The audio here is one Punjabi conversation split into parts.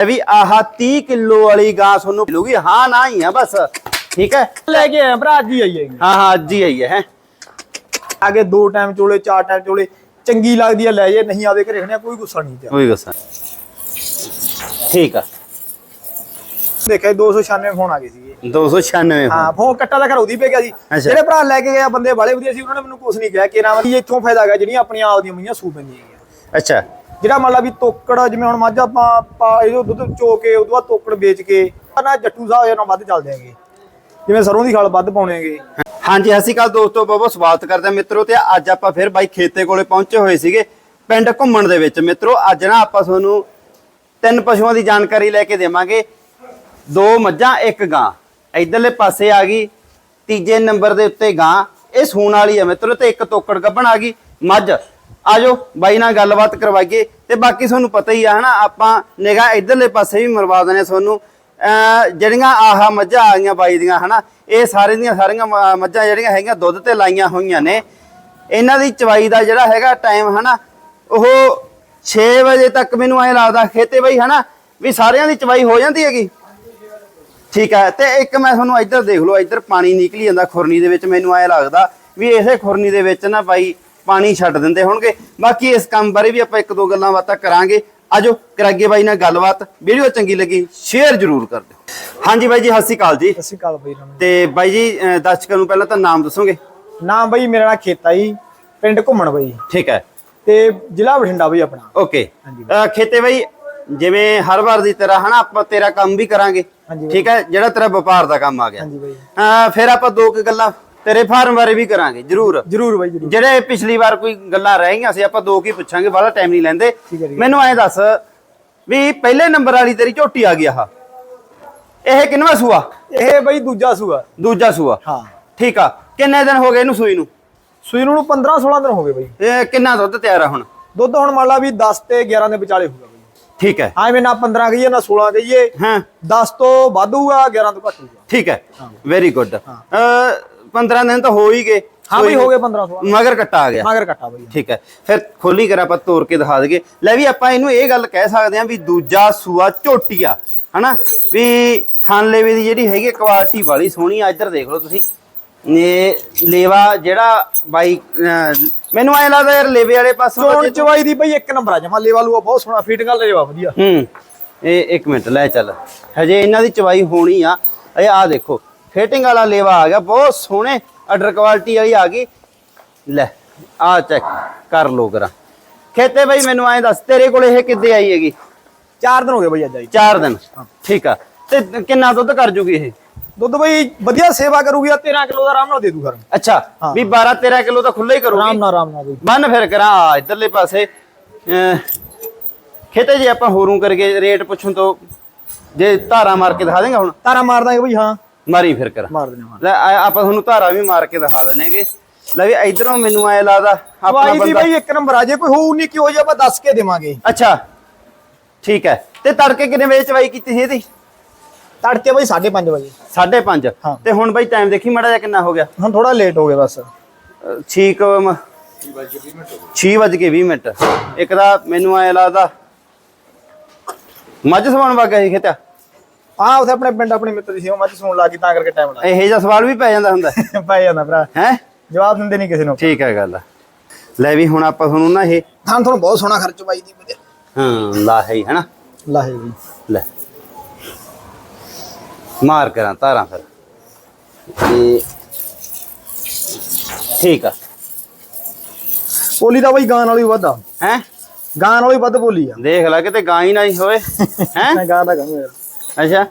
ਇਹ ਵੀ ਆਹ 30 ਕਿਲੋ ਵਾਲੀ ਗਾਂ ਤੁਹਾਨੂੰ ਮਿਲੂਗੀ ਹਾਂ ਨਾ ਹੀ ਆ ਬਸ ਠੀਕ ਹੈ ਲੈ ਕੇ ਆਇਆ ਭਰਾ ਅੱਜ ਹੀ ਆਈ ਹੈਗੀ ਹਾਂ ਹਾਂ ਅੱਜ ਹੀ ਆਈ ਹੈ ਹੈਂ। ਆਗੇ ਦੋ ਟਾਈਮ ਚੋਲੇ ਚਾਰ ਟਾਈਮ ਚੋਲੇ ਚੰਗੀ ਲੱਗਦੀ ਆ ਲੈ ਜੇ ਨਹੀਂ ਆਵੇ ਘਰੇ ਖਣਿਆ ਕੋਈ ਗੁੱਸਾ ਨਹੀਂ ਤੇ ਕੋਈ ਗੁੱਸਾ ਠੀਕ ਆ ਦੇਖਿਆ 296 ਫੋਨ ਆ ਗਏ ਸੀਗੇ 296 ਹਾਂ ਫੋਨ ਕੱਟਾ ਦਾ ਘਰ ਉਹਦੀ ਪੈ ਗਿਆ ਸੀ ਅੱਛਾ। ਜਿਹੜੇ ਭਰਾ ਲੈ ਕੇ ਗਿਆ ਬੰਦੇ ਬਾਲੇ ਵਧੀਆ ਸੀ ਉਹਨਾਂ ਨੇ ਮੈਨੂੰ ਕੁਝ ਨਹੀਂ ਕਿਹਾ ਕਿ ਨਾ ਵੀ ਇੱਥੋਂ ਫਾਇਦਾ ਹੈਗਾ ਜਿਹੜੀਆਂ ਆਪਣੀਆਂ ਆਪ ਦੀਆਂ ਮਈਆਂ ਸੂ ਪੈਂਦੀਆਂ ਹੈਗੀਆਂ ਅੱਛਾ ਜਿਹੜਾ ਮੰਨ ਲਾ ਵੀ ਤੋਕੜ ਜਿਵੇਂ ਹੁਣ ਮੱਝ ਆਪਾਂ ਪਾ- ਦੁੱਧ ਚੋ ਕੇ ਉਦੋਂ ਬਾਅਦ ਤੋਕੜ ਵੇਚ ਕੇ ਨਾ ਜੱਟੂ ਸਾਹਿਬ ਇਹਨਾਂ ਵੱਧ ਚੱਲਦੇ ਹੈਗੇ। ਜਿਵੇਂ ਸਰੋਂ ਦੀ ਖਾਲ ਵੱਧ ਪਾਉਣੇ ਹਾਂਜੀ, ਸਤਿ ਸ਼੍ਰੀ ਅਕਾਲ ਦੋਸਤੋ, ਬਹੁਤ ਸਵਾਗਤ ਕਰਦੇ ਹਾਂ ਮਿੱਤਰੋ ਤੇ ਅੱਜ ਆਪਾਂ ਫਿਰ ਬਾਈ ਖੇਤੇ ਕੋਲੇ ਪਹੁੰਚੇ ਹੋਏ ਸੀਗੇ ਪਿੰਡ ਘੁੰਮਣ ਦੇ ਵਿੱਚ। ਮਿੱਤਰੋ, ਅੱਜ ਨਾ ਆਪਾਂ ਤੁਹਾਨੂੰ ਤਿੰਨ ਪਸ਼ੂਆਂ ਦੀ ਜਾਣਕਾਰੀ ਲੈ ਕੇ ਦੇਵਾਂਗੇ। ਦੋ ਮੱਝਾਂ, ਇੱਕ ਗਾਂ। ਇਧਰਲੇ ਪਾਸੇ ਆ ਗਈ, ਤੀਜੇ ਨੰਬਰ ਦੇ ਉੱਤੇ ਗਾਂ। ਇਹ ਸੂਣ ਵਾਲੀ ਹੈ ਮਿੱਤਰੋ ਤੇ ਇੱਕ ਤੋਕੜ ਗੱਭਣ ਆ ਗਈ। ਮੱਝ ਆਜੋ ਬਾਈ ਨਾਲ ਗੱਲਬਾਤ ਕਰਵਾਈਏ। ਤੇ ਬਾਕੀ ਤੁਹਾਨੂੰ ਪਤਾ ਹੀ ਆ, ਹਨਾ, ਆਪਾਂ ਨਿਗਾਹ ਇਧਰਲੇ ਪਾਸੇ ਵੀ ਮਰਵਾ ਦਨੇ ਤੁਹਾਨੂੰ। ਜਿਹੜੀਆਂ ਆਹ ਮੱਝਾਂ ਆ ਗਈਆਂ ਬਾਈ ਦੀਆਂ, ਹਨਾ, ਇਹ ਸਾਰੇ ਦੀਆਂ ਸਾਰੀਆਂ ਮ- ਮੱਝਾਂ ਜਿਹੜੀਆਂ ਹੈਗੀਆਂ ਦੁੱਧ ਤੇ ਲਾਈਆਂ ਹੋਈਆਂ ਨੇ। ਇਹਨਾਂ ਦੀ ਚਵਾਈ ਦਾ ਜਿਹੜਾ ਹੈਗਾ ਟਾਈਮ, ਹਨਾ, ਉਹ 6 ਵਜੇ ਤੱਕ ਮੈਨੂੰ ਐ ਲੱਗਦਾ ਖੇਤੇ ਬਈ, ਹਨਾ, ਵੀ ਸਾਰਿਆਂ ਦੀ ਚਵਾਈ ਹੋ ਜਾਂਦੀ ਹੈਗੀ। ਠੀਕ ਹੈ, ਤੇ ਇੱਕ ਮੈਂ ਤੁਹਾਨੂੰ ਇੱਧਰ ਦੇਖ ਲਓ, ਇੱਧਰ ਪਾਣੀ ਨਿਕਲੀ ਜਾਂਦਾ ਖੁਰਨੀ ਦੇ ਵਿੱਚ, ਮੈਨੂੰ ਐ ਲੱਗਦਾ ਵੀ ਇਸੇ ਖੁਰਨੀ ਦੇ ਵਿੱਚ ਨਾ ਬਾਈ ਪਾਣੀ ਛੱਡ ਦਿੰਦੇ ਹੋਣਗੇ। ਬਾਕੀ ਇਸ ਕੰਮ ਬਾਰੇ ਵੀ ਆਪਾਂ ਇੱਕ ਦੋ ਗੱਲਾਂ ਬਾਤਾਂ ਕਰਾਂਗੇ। ਆਜੋ ਕਰਾਗੇ ਬਾਈ ਨਾਲ ਗੱਲਬਾਤ। ਵੀਡੀਓ ਚੰਗੀ ਲੱਗੀ ਸ਼ੇਅਰ ਜ਼ਰੂਰ ਕਰ ਦਿਓ। ਹਾਂਜੀ ਬਾਈ ਜੀ ਸਤਿ ਸ਼੍ਰੀ ਅਕਾਲ ਜੀ। ਸਤਿ ਸ਼੍ਰੀ ਅਕਾਲ ਬਈ ਰਮਨ ਤੇ ਬਾਈ ਜੀ ਦਰਸ਼ਕਾਂ ਨੂੰ ਪਹਿਲਾਂ ਤਾਂ ਨਾਮ ਦੱਸੋਗੇ? ਨਾਮ ਬਈ ਮੇਰਾ ਨਾਂ ਖੇਤਾ ਜੀ ਪਿੰਡ ਘੁੰਮਣ ਬਈ। ਠੀਕ ਹੈ। ਤੇ ਜ਼ਿਲ੍ਹਾ ਬਠਿੰਡਾ ਬਈ ਆਪਣਾ। ਓਕੇ। ਖੇਤੇ ਬਾਈ ਜਿਵੇਂ ਹਰ ਵਾਰ ਦੀ ਤਰ੍ਹਾਂ ਹਨਾ ਆਪਾਂ ਤੇਰਾ ਕੰਮ ਵੀ ਕਰਾਂਗੇ। ਠੀਕ ਹੈ ਜਿਹੜਾ ਤੇਰਾ ਵਪਾਰ ਦਾ ਕੰਮ ਆ ਗਿਆ। ਹਾਂਜੀ ਬਈ। ਫਿਰ ਆਪਾਂ ਦੋ ਕੁ ਗੱਲਾਂ ਤੇਰੇ ਫਾਰਮ ਬਾਰੇ ਵੀ ਕਰਾਂਗੇ ਜ਼ਰੂਰ। ਜਰੂਰ ਬਈ ਜਰੂਰ। ਜਿਹੜੇ ਪਿਛਲੀ ਵਾਰ ਕੋਈ ਗੱਲਾਂ ਰਹਿ ਗਈਆਂ ਸੀ ਆਪਾਂ ਦੋ ਕੀ ਪੁੱਛਾਂਗੇ ਬਾਹਲਾ ਟਾਈਮ ਨਹੀਂ ਲੈਂਦੇ। ਹੈ। ਮੈਨੂੰ ਐਂ ਦੱਸ ਵੀ ਪਹਿਲੇ ਨੰਬਰ ਵਾਲੀ ਤੇਰੀ ਝੋਟੀ ਆ ਗਈ ਆਹ। ਇਹ ਕਿੰਨਵਾ ਸੂਆ? ਇਹ ਬਈ ਦੂਜਾ ਸੂਆ। ਦੂਜਾ ਸੂਆ। ਹਾਂ। ਠੀਕ ਆ। ਕਿੰਨੇ ਦਿਨ ਹੋ ਗਏ ਇਹਨੂੰ ਸੂਈ ਨੂੰ? ਸੂਈ ਨੂੰ 15 16 ਦਿਨ ਹੋ ਗਏ ਬਈ। ਇਹ ਕਿੰਨਾ ਦੁੱਧ ਤਿਆਰ ਆ ਹੁਣ? ਦੁੱਧ ਹੁਣ ਮੰਨ ਲਾ ਵੀ 10 ਤੇ 11 ਦੇ ਵਿਚਾਲੇ ਹੋਊਗਾ ਬਈ। ਠੀਕ ਹੈ। ਐਵੇਂ ਨਾ 15 ਕਹੀਏ ਨਾ 16 ਕਹੀਏ। ਹਾਂ। 10 ਤੋਂ ਵੱਧ ਹੋਊਗਾ 11 ਤੋਂ ਘੱਟ ਹੋਊਗਾ। ਠੀਕ ਹੈ। ਵੈਰੀ ਗੁੱਡ ਅ 15 ਦਿਨ ਤਾਂ ਹੋ ਹੀ ਗਏ। ਹਾਂ ਬਈ ਹੋ ਗਏ 15 16 ਮਗਰ ਕੱਟਾ ਆ ਗਿਆ। ਮਗਰ ਕੱਟਾ ਬਈ। ਠੀਕ ਹੈ। ਫਿਰ ਖੋਲੀ ਕਰ ਆਪਾਂ ਤੋੜ ਕੇ ਦਿਖਾ ਦਈਏ। ਲੈ ਵੀ ਆਪਾਂ ਇਹਨੂੰ ਇਹ ਗੱਲ ਕਹਿ ਸਕਦੇ ਹਾਂ ਵੀ ਦੂਜਾ ਸੂਆ ਝੋਟੀ ਆ ਹਨਾ? ਵੀ ਖਾਨਲੇਵੇ ਦੀ ਜਿਹੜੀ ਹੈਗੀ ਕੁਆਲਿਟੀ ਵਾਲੀ ਸੋਹਣੀ ਆ ਇੱਧਰ ਦੇਖ ਲਓ ਤੁਸੀਂ। ਇਹ ਲੇਵਾ ਜਿਹੜਾ ਬਾਈ ਮੈਨੂੰ ਐ ਲੱਗਦਾ ਯਾਰ ਲੇਵੇ ਵਾਲੇ ਪਾਸੋਂ ਚੋਣ ਚਵਾਈ ਦੀ ਬਈ ਇੱਕ ਨੰਬਰ ਆ ਜਮਾ ਲੇਵਾ ਲੂਆ ਬਹੁਤ ਸੋਹਣਾ ਫੀਟ ਗੱਲ ਲੇਵਾ ਵਧੀਆ। ਹੂੰ। ਇਹ ਇੱਕ ਮਿੰਟ ਲੈ ਚੱਲ। ਹਜੇ ਇਹਨਾਂ ਦੀ ਚਵਾਈ ਹੋਣੀ ਆ। ਇਹ ਆ ਦੇਖੋ ਫਿਟਿੰਗ ਵਾਲਾ ਲੇਵਾ ਆ ਗਿਆ ਬਹੁਤ ਸੋਹਣੇ ਆਰਡਰ ਕੁਆਲਿਟੀ ਵਾਲੀ ਆ ਗਈ। ਲੈ ਆ ਚੈੱਕ ਕਰ ਲੋ ਕਰਾ ਖੇਤੇ ਬਈ ਮੈਨੂੰ ਐਂ ਦੱਸ ਤੇਰੇ ਕੋਲ ਇਹ ਕਿੱਦੇ ਆਈ ਹੈਗੀ? 4 ਦਿਨ ਹੋ ਗਏ ਬਈ ਅੱਜ ਆਈ। 4 ਦਿਨ? ਠੀਕ ਆ। ਤੇ ਕਿੰਨਾ ਦੁੱਧ ਕਰ ਜੂਗੀ ਇਹ? ਦੁੱਧ ਬਈ ਵਧੀਆ ਸੇਵਾ ਕਰੂਗੀ ਆ 13 ਕਿਲੋ ਦਾ ਆਰਾਮ ਨਾਲ ਦੇ ਦੂ ਘਰ। ਅੱਛਾ। ਵੀ 12 13 ਕਿਲੋ ਤਾਂ ਖੁੱਲਾ ਹੀ ਆਰਾਮ ਕਰੂਗੀ ਨਾਲ ਆਰਾਮ ਨਾਲ ਬੰਨ ਫਿਰ ਕਰਾਂ ਆ ਇਧਰਲੇ ਪਾਸੇ। ਖੇਤੇ ਜੇ ਆਪਾਂ ਹੋਰੂ ਕਰਕੇ ਰੇਟ ਪੁੱਛਣ ਤੋਂ ਜੇ ਧਾਰਾ ਮਾਰ ਕੇ ਦਿਖਾ ਦੇਗਾ ਹੁਣ। ਤਾਰਾ ਮਾਰ ਦਾਂਗੇ ਬਈ ਹਾਂ। ਮਾਰੀ ਫਿਰ ਕਰ। ਮਾਰ ਲੈ ਆ- ਆਪਾਂ ਤੁਹਾਨੂੰ ਧਾਰਾ ਵੀ ਮਾਰ ਕੇ ਦਿਖਾ ਦਨੇਗੇ ਲੈ ਵੀ ਇਧਰੋਂ ਮੈਨੂੰ ਐ ਲੱਗਦਾ ਆਪਣਾ ਚਵਾਈ ਦੀ ਬੰਦਾ ਬਈ ਇੱਕ ਨੰਬਰ ਆ ਜੇ ਕੋਈ ਹੋਊ ਨਹੀਂ ਕਿਉਂ ਜੇ ਆਪਾਂ ਦੱਸ ਕੇ ਦੇਵਾਂਗੇ। ਅੱਛਾ ਠੀਕ ਹੈ। ਤੇ ਤੜਕੇ ਕਿੰਨੇ ਵਜੇ ਚਵਾਈ ਕੀਤੀ ਸੀ ਇਹਦੀ? ਤੜਕੇ ਬਈ 5:30 ਵਜੇ। 5:30 ਹਾਂ। ਤੇ ਹੁਣ ਬਈ ਟਾਈਮ ਦੇਖੀ ਮਾੜਾ ਜਿਹਾ ਕਿੰਨਾ ਹੋ ਗਿਆ? ਹੁਣ ਥੋੜਾ ਲੇਟ ਹੋ ਗਿਆ ਬਸ। 6 6 ਵਜ ਕੇ 20 ਮਿੰਟ। ਇੱਕ ਦਾ ਮੈਨੂੰ ਐ ਲੱਗਦਾ ਮੱਝ ਸਵਾਉਣ ਵਗ ਸੀ ਖੇਤਿਆ ਹਾਂ ਉਥੇ ਆਪਣੇ ਪਿੰਡ ਆਪਣੇ ਮਿੱਤਰ ਦੀ ਸੀ ਉਹ ਮੱਝ ਸੁਣ ਲੱਗੀ ਤਾਂ ਕਰਕੇ ਟਾਈਮ ਇਹੋ ਜਿਹਾ ਸਵਾਲ ਵੀ ਪੈ ਜਾਂਦਾ ਹੁੰਦਾ। ਪਾਈ ਜਾਂਦਾ ਭਰਾ। ਹੈ? ਜਵਾਬ ਦਿੰਦੇ ਨਹੀਂ ਕਿਸੇ ਨੂੰ ਠੀਕ ਹੈ ਗੱਲ ਲੈ ਵੀ ਹੁਣ ਆਪਾਂ ਤੁਹਾਨੂੰ ਨਾ ਇਹ ਥਾਂ ਤੁਹਾਨੂੰ ਬਹੁਤ ਸੋਹਣਾ ਖਰਚ ਪਾਈ ਦੀ ਬਈ ਹਾਂ ਲਾਹੇ ਹੀ ਹਨਾ? ਲਾਹੇ ਬਈ ਲੈ। ਮਾਰ ਕਰਾਂ ਤਾਰਾਂ ਫਿਰ। ਇਹ ਠੀਕ ਆ। ਬੋਲੀ ਦਾ ਬਈ ਗਾਂ ਵਾਲੀ ਵੱਧ ਆ। ਹੈ? ਗਾਂ ਵਾਲੀ ਵੱਧ ਬੋਲੀ ਆ। ਦੇਖ ਲੈ ਕਿਤੇ ਗਾਂ ਹੀ ਨਾ ਹੀ ਹੋਵੇ। ਹੈ? ਮੈਂ ਗਾਂ ਦਾ ਯਾਰ ਅੱਛਾ।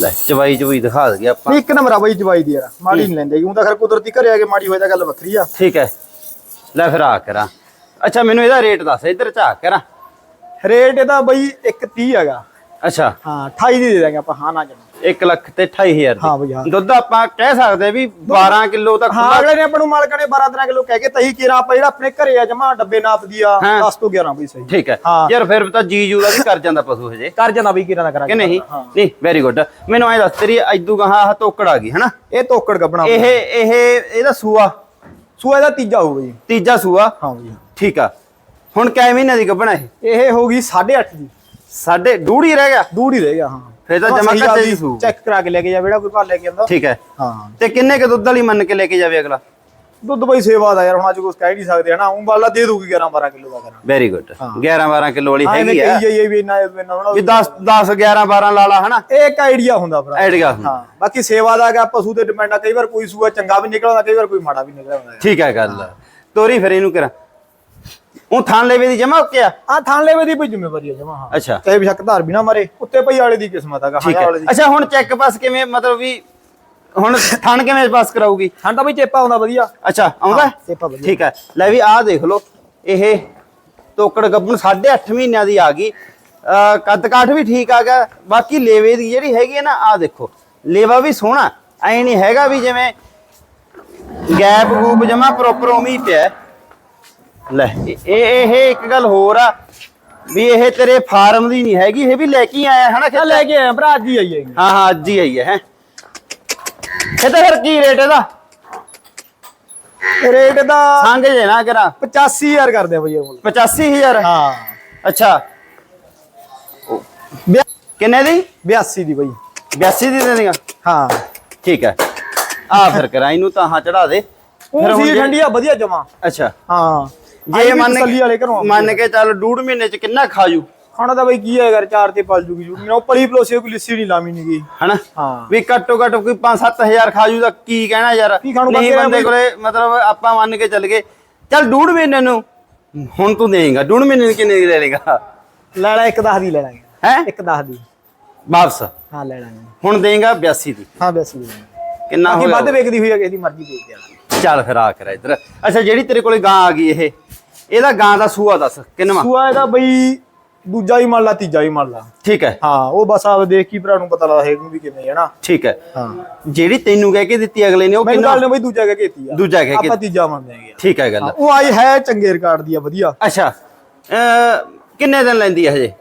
ਲੈ ਚਵਾਈ ਚਵਾਈ ਦਿਖਾ ਦਈਏ ਆਪਾਂ। ਇੱਕ ਨੰਬਰ ਆ ਬਈ ਜਵਾਈ ਦੀ ਯਾਰ ਮਾੜੀ ਨਹੀਂ ਲੈਂਦੇ। ਕਿਉਂ ਤਾਂ ਖਰ ਕੁਦਰਤੀ ਘਰੇ ਆ ਕੇ ਮਾੜੀ ਹੋਏ ਤਾਂ ਗੱਲ ਵੱਖਰੀ ਆ। ਠੀਕ ਹੈ। ਲੈ ਫਿਰ ਆ ਕਰਾਂ। ਅੱਛਾ ਮੈਨੂੰ ਇਹਦਾ ਰੇਟ ਦੱਸ ਇੱਧਰ ਝਾਕ ਕਰਾਂ। ਰੇਟ ਇਹਦਾ ਬਈ 130 ਹੈਗਾ। ਅੱਛਾ। ਹਾਂ 28 ਦੀ ਦੇ ਦਾਂਗੇ ਆਪਾਂ ਹਾਂ ਨਾ ਜਮਾ 1 ਲੱਖ ਤੇ 28000 ਹਾਂ ਬਈ, ਹਾਂ। ਦੀ ਦੁੱਧ ਆਪਾਂ ਕਹਿ ਸਕਦੇ ਵੀ 12 ਕਿਲੋ ਤੱਕ ਹਾਂ ਅਗਲੇ ਨੇ ਆਪਾਂ ਨੂੰ ਮਾਲਕਾਂ ਨੇ 12 13 ਕਿਲੋ ਕਹਿ ਕੇ ਤਹੀ ਕੀਰਾ ਆਪਾਂ ਜਿਹੜਾ ਆਪਣੇ ਘਰੇ ਆ ਜਮਾ ਡੱਬੇ ਨਾਪ ਦੀ ਆ ਹਾਂ। 10 ਤੋਂ 11 ਬਈ ਸਹੀ। ਠੀਕ ਹੈ। ਹਾਂ। ਯਾਰ ਫਿਰ ਤਾਂ ਜੀ ਜੂ ਦਾ ਵੀ ਕਰ ਜਾਂਦਾ ਪਸ਼ੂ ਹਜੇ। ਕਰ ਜਾਂਦਾ ਬਈ ਕੀਰਾ ਦਾ ਕਰਾਂਗੇ ਕਿ ਨਹੀਂ? ਹਾਂ। ਨਹੀਂ ਵੈਰੀ ਗੁੱਡ ਮੈਨੂੰ ਐ ਦੱਸ ਤੇਰੀ ਐਦੂ ਗਾਹਾਂ ਆਹ ਤੋਕੜ ਆ ਗਈ ਹਨਾ? ਇਹ ਤੋਕੜ ਗੱਬਣਾ ਇਹ ਇਹ ਇਹਦਾ ਸੂਆ। ਸੂਆ ਇਹਦਾ ਤੀਜਾ ਹੋਊ ਬਈ। ਤੀਜਾ ਸੂਆ? ਹਾਂ ਬਈ ਠੀਕ ਆ। ਹੁਣ ਕਿੰਨੇ ਮਹੀਨੇ ਦੀ ਗੱਭਣਾ ਇਹ? ਇਹ ਹੋਊਗੀ 8.5 ਦੀ। ਸਾਡੇ ਡੂੜੀ ਰਹਿ ਗਿਆ। ਹੀ ਰਹਿ ਗਿਆ ਹਾਂ। ਫਿਰ ਤਾਂ ਜਮਾ ਕੱਚੇ ਦੀ ਸੂ ਚੈੱਕ ਕਰਾ ਕੇ ਲੈ ਕੇ ਜਾ ਜਿਹੜਾ ਕੋਈ ਘਰ ਲੈ ਕੇ ਆਂਦਾ ਠੀਕ ਹੈ। ਹਾਂ। ਤੇ ਕਿੰਨੇ ਕ ਦੁੱਧ ਵਾਲੀ ਮੰਨ ਕੇ ਲੈ ਕੇ ਜਾਵੇ ਅਗਲਾ? ਦੁੱਧ ਬਈ ਸੇਵਾ ਦਾ ਯਾਰ ਹੁਣ ਅੱਜ ਕੁਝ ਕਹਿ ਨਹੀਂ ਸਕਦੇ ਹਨਾ। ਉਹ ਬਾਲਾ ਦੇ ਦੂਗੀ 11 12 ਕਿਲੋ ਦਾ ਕਰਾਂ। ਵੈਰੀ ਗੁੱਡ ਹਾਂ। 11 12 ਕਿਲੋ ਵਾਲੀ ਹੈਗੀ ਆ ਕਹੀ ਜਾਈ ਵੀ ਹੋਣਾ ਵੀ 10 10 11 12 ਲਾ ਲਾ ਹਨਾ? ਇਹ ਇੱਕ ਆਈਡੀਆ ਹੁੰਦਾ ਭਰਾ। ਐਡਗਾ ਹਾਂ। ਬਾਕੀ ਸੇਵਾ ਦਾ ਹੈਗਾ ਪਸ਼ੂ ਤੇ ਡਿਪੈਂਡ ਆ। ਕਈ ਵਾਰ ਕੋਈ ਸੂਆ ਚੰਗਾ ਵੀ ਨਿਕਲਦਾ ਕਈ ਵਾਰ ਕੋਈ ਮਾੜਾ ਵੀ ਨਿਕਲਦਾ। ਠੀਕ ਹੈ ਗੱਲ। ਤੋਰੀ ਫਿਰ ਇਹਨੂੰ ਕਰਾਂ। ਉਹ ਥਾਂ ਲੈਵੇ ਦੀ ਜਮਾ ਓਕੇ ਆ? ਆ ਥਾਂ ਲੈਵੇ ਦੀ ਕੋਈ ਜ਼ਿੰਮੇਵਾਰੀ ਜਮਾ ਹਾਂ। ਅੱਛਾ। ਚਾਹੇ ਬਿਸ਼ੱਕ ਧਾਰ ਵੀ ਨਾ ਮਰੇ ਉੱਤੇ ਪਈ ਵਾਲੇ ਦੀ ਕਿਸਮਤ ਹੈਗਾ ਠੀਕ ਹਾਂ ਹੈ। ਵਾਲੇ ਦੀ। ਅੱਛਾ ਹੁਣ ਚੈੱਕ ਪਾਸ ਕਿਵੇਂ ਮਤਲਬ ਵੀ ਹੁਣ ਥਣ ਕਿਵੇਂ ਪਾਸ ਕਰਾਊਗੀ? ਹਾਂ ਤਾਂ ਬਈ ਚੇਪਾ ਆਉਂਦਾ ਵਧੀਆ। ਅੱਛਾ ਆਉਂਦਾ? ਚੇਪਾ ਵਧੀਆ। ਠੀਕ ਹੈ। ਲੈ ਵੀ ਆਹ ਦੇਖ ਲਓ ਇਹ ਤੋਕੜ ਗੱਬਣ 8.5 ਮਹੀਨਿਆਂ ਦੀ ਆ ਗਈ। ਕੱਦ ਕਾਠ ਵੀ ਠੀਕ ਆ ਗਿਆ ਬਾਕੀ ਲੇਵੇ ਦੀ ਜਿਹੜੀ ਹੈਗੀ ਹੈ ਨਾ ਆਹ ਦੇਖੋ। ਲੇਵਾ ਵੀ ਸੋਹਣਾ ਐ ਨਹੀਂ ਹੈਗਾ ਵੀ ਜਿਵੇਂ ਗੈਪ ਗੂਪ ਜਮਾ ਪ੍ਰੋਪਰ ਹੀ ਪਿਆ। ਲੈ। ਇਹ ਇਹ ਇੱਕ ਗੱਲ ਹੋਰ ਆ ਵੀ ਇਹ ਤੇਰੇ ਫਾਰਮ ਦੀ ਨਹੀਂ ਹੈਗੀ ਇਹ ਵੀ ਲੈ ਕੇ ਹੀ ਆਇਆ ਹਨਾ ਖੇਤਾਂ? ਲੈ ਕੇ ਆਇਆ ਭਰਾ ਅੱਜ ਹੀ ਆਈ ਹੈਗੀ। ਹਾਂ ਹਾਂ ਅੱਜ ਹੀ ਆਈ ਹੈ ਹੈ। ਇਹ ਤਾਂ ਫਿਰ ਕੀ ਰੇਟ ਇਹਦਾ? ਰੇਟ ਦਾ ਸੰਗ ਜੇ ਨਾ ਕਰਾਂ। 85000 ਕਰਦੇ ਆ ਬਈ ਇਹ ਮੁੱਲ। 85000 ਹਾਂ। ਅੱਛਾ। ਕਿੰਨੇ ਦੀ? 82 ਦੀ ਬਈ। 82 ਦੀ ਦੇ ਦੇਗਾ। ਹਾਂ। ਠੀਕ ਹੈ। ਆ ਫਿਰ ਕਰਾਂ ਇਹਨੂੰ ਤਾਂ ਹਾਂ ਚੜਾ ਦੇ। ਉਹ ਸੀ ਠੰਡੀ ਆ ਵਧੀਆ ਜਮਾ। ਅੱਛਾ। ਹਾਂ। ਜੇ ਮੰਨ ਤਸੱਲੀ ਵਾਲੇ ਘਰੋਂ ਮੰਨ ਕੇ ਚੱਲ ਡੂਢ ਮਹੀਨੇ ਚ ਕਿੰਨਾ ਖਾਜੂ ਖਾਣਾ ਤਾਂ ਬਈ ਕੀ ਹੈ ਯਾਰ ਚਾਰ ਤੇ ਪਲ ਜੂਗੀ ਜੂਗੀ। ਨਾ ਉਹ ਪਲੀ ਪਲੋਸੇ ਕੋਈ ਲਿੱਸੀ ਨਹੀਂ ਲਾਮੀ ਨਹੀਂ ਗਈ ਹਨਾ? ਹਾਂ। ਵੀ ਘੱਟੋ ਘੱਟ ਕੋਈ 5-7000 ਖਾਜੂ ਦਾ ਕੀ ਕਹਿਣਾ ਯਾਰ? ਨਹੀਂ ਬੰਦੇ ਕੋਲੇ ਮਤਲਬ ਆਪਾਂ ਮੰਨ ਕੇ ਚੱਲ ਗਏ। ਚੱਲ ਡੂਢ ਮਹੀਨੇ ਨੂੰ। ਹੁਣ ਤੂੰ ਦੇਂਗਾ ਡੂਢ ਮਹੀਨੇ ਨੂੰ ਕਿੰਨੇ ਦੀ ਲੈ ਲੇਗਾ ਲੈ ਲੈ ਇੱਕ 10 ਦੀ ਲੈ ਲਾਂਗੇ। ਹੈ? ਇੱਕ 10 ਦੀ। ਵਾਪਸ। ਹਾਂ ਲੈ ਲਾਂਗੇ। ਹੁਣ ਦੇਂਗਾ 82 ਦੀ। ਹਾਂ ਬਸ ਦੀ। ਲਾਂਗੇ ਕਿੰਨਾ ਬਾਕੀ ਹੋਇਆ ਵੱਧ ਵੇਚਦੀ ਹੋਈ ਹੈ ਕਿਸੇ ਦੀ ਮਰਜ਼ੀ ਵੇਚ ਦਿਆ ਚੱਲ ਫਿਰ ਆ ਕਰ ਇੱਧਰ। ਅੱਛਾ ਜਿਹੜੀ ਤੇਰੇ ਕੋਲੇ ਗਾਂ ਆ ਗਈ ਇਹ? ਇਹਦਾ ਗਾਂ ਦਾ ਸੂਆ ਦੱਸ ਕਿੰਨਵਾ ਸੂਆ ਇਹਦਾ ਬਈ ਦੂਜਾ ਹੀ ਮੰਨ ਲਾ ਤੀਜਾ ਹੀ ਮੰਨ ਲਾ। ਠੀਕ ਹੈ। ਹਾਂ ਉਹ ਬਸ ਆਪ ਦੇਖ ਕੀ ਭਰਾ ਨੂੰ ਪਤਾ ਲੱਗਦਾ ਹੈ ਵੀ ਕਿਵੇਂ ਹੈ ਨਾ। ਠੀਕ ਹੈ। ਹਾਂ। ਜਿਹੜੀ ਤੈਨੂੰ ਕਹਿ ਕੇ ਦਿੱਤੀ ਅਗਲੇ ਨੇ ਉਹ ਕਿੰਨਾ? ਗੱਲ ਨੇ ਬਈ ਦੂਜਾ ਕਹਿ ਕੇ ਆ। ਦੂਜਾ ਕਹਿ ਕੇ ਆਪਾਂ ਤੀਜਾ ਮੰਨਦੇ ਆ। ਠੀਕ ਹੈ ਗੱਲ। ਹਾਂ, ਉਹ ਆਈ ਹੈ ਚੰਗੇ ਰਿਕਾਰਡ ਦੀ ਆ ਵਧੀਆ। ਅੱਛਾ। ਕਿੰਨੇ ਦਿਨ ਲੈਂਦੀ ਹੈ ਹਜੇ?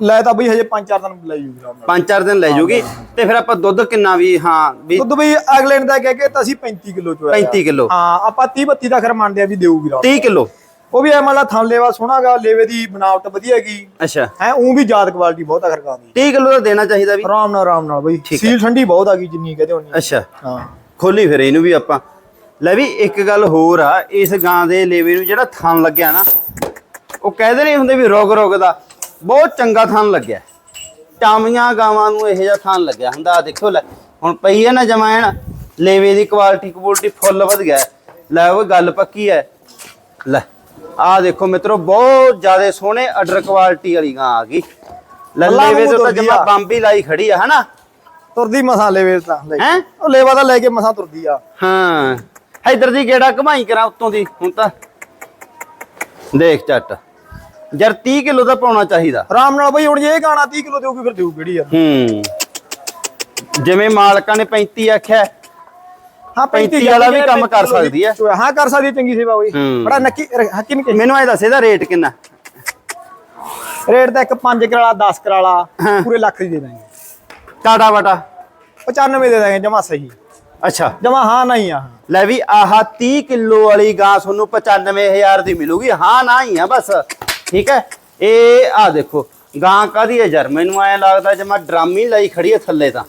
ਲੈ ਤਾਂ ਬਈ ਹਜੇ 5-4 ਦਿਨ ਲੈ ਜੂਗੀ ਪੰਜ ਚਾਰ ਦਿਨ ਲੈ ਜੂਗੀ। ਤੇ ਫਿਰ ਆਪਾਂ ਦੁੱਧ ਕਿੰਨਾ ਵੀ ਹਾਂ ਵੀ ਦੁੱਧ ਬਈ ਅਗਲੇ ਨੇ ਤਾਂ ਕਹਿ ਕੇ ਤਾਂ ਅਸੀਂ 35 ਕਿਲੋ ਚੋਇਆ 35 ਕਿਲੋ। ਹਾਂ ਆਪਾਂ 30 32 ਦਾ ਖਰ ਮੰਨਦੇ ਆ ਵੀ ਦੇਊਗੀ ਰਾਤ 30 ਕਿਲੋ? ਉਹ ਵੀ ਐ ਮੰਨ ਲਾ ਥਣ ਲੇਵਾ ਸੋਹਣਾਗਾ ਲੇਵੇ ਦੀ ਬਣਾਵਟ ਵਧੀਆ ਹੈਗੀ। ਅੱਛਾ। ਹੈ ਉਹ ਵੀ ਯਾਦ ਕੁਆਲਿਟੀ ਬਹੁਤ ਆ ਖਰਕਾਂ ਦੀ। 30 ਕਿਲੋ ਦਾ ਦੇਣਾ ਚਾਹੀਦਾ ਵੀ। ਆਰਾਮ ਨਾਲ ਆਰਾਮ ਨਾਲ ਬਈ। ਸੀਲ ਠੰਡੀ ਬਹੁਤ ਆ ਗਈ ਜਿੰਨੀ ਕਹਦੇ ਹੋਣੀ ਅੱਛਾ। ਹਾਂ। ਖੋਲੀ ਫਿਰ ਇਹਨੂੰ ਵੀ ਆਪਾਂ। ਲੈ ਵੀ ਇੱਕ ਗੱਲ ਹੋਰ ਆ ਇਸ ਗਾਂ ਦੇ ਲੇਵੇ ਨੂੰ ਜਿਹੜਾ ਥਣ ਲੱਗਿਆ ਨਾ ਉਹ ਕਹਿੰਦੇ ਨਹੀਂ ਹੁੰਦੇ ਵੀ ਰੋਗ ਰੋਗ ਦਾ ਬਹੁਤ ਚੰਗਾ ਥਣ ਲੱਗਿਆ। ਟਾਮੀਆਂ ਗਾਵਾਂ ਨੂੰ ਇਹੋ ਜਿਹਾ ਥਣ ਲੱਗਿਆ ਹੁੰਦਾ। ਆ ਦੇਖੋ ਲੈ ਹੁਣ ਪਈ ਹੈ ਨਾ ਜਮਾਇਣ ਲੇਵੇ ਦੀ ਕੁਆਲਿਟੀ ਕੁਆਲਿਟੀ ਫੁੱਲ ਵਧ ਗਿਆ। ਲੈ ਉਹ ਗੱਲ ਪੱਕੀ ਹੈ ਲੈ। ਆ ਦੇਖੋ ਮਿੱਤਰੋ ਬਹੁਤ ਜ਼ਿਆਦਾ ਸੋਹਣੇ ਅਡਰ ਕੁਆਲਿਟੀ ਵਾਲੀ ਗਾਂ ਆ ਗਈ। ਲੈ ਅੱਲਾ ਲੇਵੇ ਨੂੰ ਤੋਂ ਜਮਾ ਆ। ਬੰਬੀ ਲਾਈ ਖੜੀ ਆ ਹਨਾ? ਤੁਰਦੀ ਮਸਾਂ ਲੇਵੇ ਤਾਂ। ਹੈਂ? ਉਹ ਲੇਵਾ ਤਾਂ ਲੈ ਕੇ ਮਸਾਂ ਤੁਰਦੀ ਆ। ਹਾਂ। ਇਧਰ ਦੀ ਗੇੜਾ ਘਮਾਈ ਕਰਾਂ ਉੱਤੋਂ ਦੀ ਹੁਣ ਤਾਂ। ਦੇਖ ਚੱਟ ਯਾਰ 30 ਕਿਲੋ ਦਾ ਪਾਉਣਾ ਚਾਹੀਦਾ। ਆਰਾਮ ਨਾਲ ਬਈ ਹੁਣ ਜੇ ਇਹ ਗਾਣਾ 30 ਕਿਲੋ ਦੇਊਗੀ ਫਿਰ ਦੇਊ ਕਿਹੜੀ ਯਾਰ। ਹੂੰ। ਜਿਵੇਂ ਮਾਲਕਾਂ ਨੇ 35 ਆਖਿਆ ਹਾਂ 35 ਵਾਲਾ ਵੀ ਕੰਮ ਕਰ ਸਕਦੀ ਹੈ। ਹਾਂ ਕਰ ਸਕਦੀ ਚੰਗੀ ਸੇਵਾ ਬਈ। ਹੂੰ। ਬੜਾ ਨੱਕੀ ਹੱਕੀ ਨਹੀਂ ਮੈਨੂੰ ਇਹ ਦੱਸ ਇਹਦਾ ਰੇਟ ਕਿੰਨਾ? ਰੇਟ ਤਾਂ ਇੱਕ 5 ਕਰਾਲਾ 10 ਕਰਾਲਾ। ਪੂਰੇ ਲੱਖ ਦੀ ਦੇ ਦਾਂਗੇ। ਟਾਟਾ ਵਾਟਾ? 95 ਦੇ ਦਾਂਗੇ ਜਮਾ ਸਹੀ। ਅੱਛਾ। ਜਮਾ ਹਾਂ ਨਹੀਂ ਆ। ਲੈ ਵੀ ਆਹ 30 ਕਿਲੋ ਵਾਲੀ ਗਾਂ ਤੁਹਾਨੂੰ 95000 ਦੀ ਮਿਲੂਗੀ। ਹਾਂ ਨਾ ਹੀ ਆ ਬਸ। ਠੀਕ ਹੈ? ਇਹ ਆ ਦੇਖੋ ਗਾਂ ਕਾਦੀ ਹੈ ਯਾਰ? ਮੈਨੂੰ ਐ ਲੱਗਦਾ ਜਮਾ ਡਰਾਮੀ ਲਾਈ ਖੜੀ ਹੈ ਥੱਲੇ ਤਾਂ।